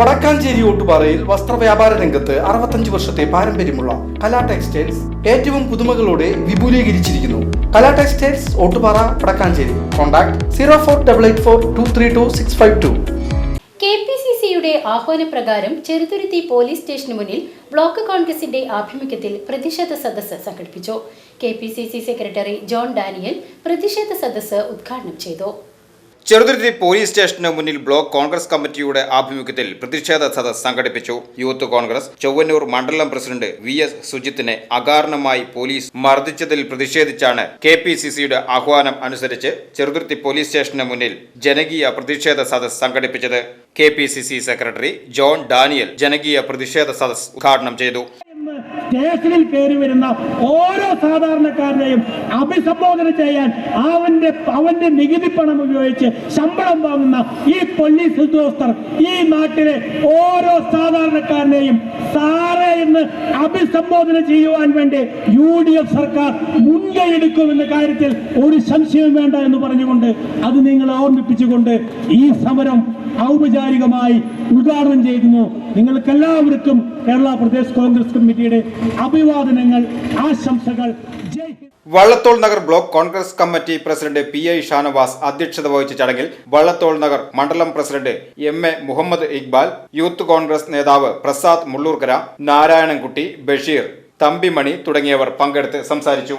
വടക്കാഞ്ചേരി ഓട്ടുപാറയിൽ വസ്ത്രവ്യാപാര രംഗത്ത് അറുപത്തഞ്ച് വർഷത്തെ പാരമ്പര്യമുള്ള കലാ ടെക്സ്റ്റൈൽസ് ഏറ്റവും പുതുമകളോടെ വിപുലീകരിച്ചിരിക്കുന്നു. Kala textiles Ottupara Vadakkanchery. Contact zero four double eight four two three two six five two. K P C സിയുടെ ആഹ്വാനപ്രകാരം ചെറുതുരുത്തി പോലീസ് സ്റ്റേഷന് മുന്നിൽ ബ്ലോക്ക് കോൺഗ്രസിന്റെ ആഭിമുഖ്യത്തിൽ പ്രതിഷേധ സദസ്സ് സംഘടിപ്പിച്ചു. K P C C secretary John Daniel പ്രതിഷേധ സദസ്സ് ഉദ്ഘാടനം ചെയ്തു. ചെറുതുരുത്തി പോലീസ് സ്റ്റേഷന് മുന്നിൽ ബ്ലോക്ക് കോൺഗ്രസ് കമ്മിറ്റിയുടെ ആഭിമുഖ്യത്തിൽ പ്രതിഷേധ സദസ് സംഘടിപ്പിച്ചു. യൂത്ത് കോൺഗ്രസ് ചൊവ്വന്നൂർ മണ്ഡലം പ്രസിഡന്റ് വി എസ് സുജിത്തിനെ അകാരണമായി പോലീസ് മർദ്ദിച്ചതിൽ പ്രതിഷേധിച്ചാണ് കെ പി സി സിയുടെ ആഹ്വാനം അനുസരിച്ച് ചെറുതുരുത്തി പോലീസ് സ്റ്റേഷന് മുന്നിൽ ജനകീയ പ്രതിഷേധ സദസ് സംഘടിപ്പിച്ചത്. K P C C secretary John Daniel ജനകീയ പ്രതിഷേധ സദസ് ഉദ്ഘാടനം ചെയ്തു. സ്റ്റേഷനിൽ കയറി വരുന്ന ഓരോ സാധാരണക്കാരനെയും അഭിസംബോധന ചെയ്യാൻ അവന്റെ അവന്റെ നികുതി പണം ഉപയോഗിച്ച് ശമ്പളം വാങ്ങുന്ന ഈ പോലീസ് ഉദ്യോഗസ്ഥർ ഈ നാട്ടിലെ ഓരോ സാധാരണക്കാരനെയും സാറേ എന്ന് അഭിസംബോധന ചെയ്യുവാൻ വേണ്ടി യു ഡി എഫ് സർക്കാർ മുൻകൈയെടുക്കുമെന്ന കാര്യത്തിൽ ഒരു സംശയം വേണ്ട എന്ന് പറഞ്ഞുകൊണ്ട് അത് നിങ്ങളെ ഓർമ്മിപ്പിച്ചുകൊണ്ട് ഈ സമരം ഔപചാരികമായി ഉദ്ഘാടനം ചെയ്യുന്നു നിങ്ങൾക്കെല്ലാവർക്കും കേരള പ്രദേശ് കോൺഗ്രസ് കമ്മിറ്റിയുടെ അഭിവാദനങ്ങൾ ആശംസകൾ. Vallathol Nagar block Congress committee president P I Shanavas അധ്യക്ഷത വഹിച്ച ചടങ്ങിൽ വള്ളത്തോൾ നഗർ മണ്ഡലം president M A Muhammad Iqbal youth Congress നേതാവ് പ്രസാദ് മുള്ളൂർക്കര നാരായണൻകുട്ടി ബഷീർ തമ്പിമണി തുടങ്ങിയവർ പങ്കെടുത്ത് സംസാരിച്ചു.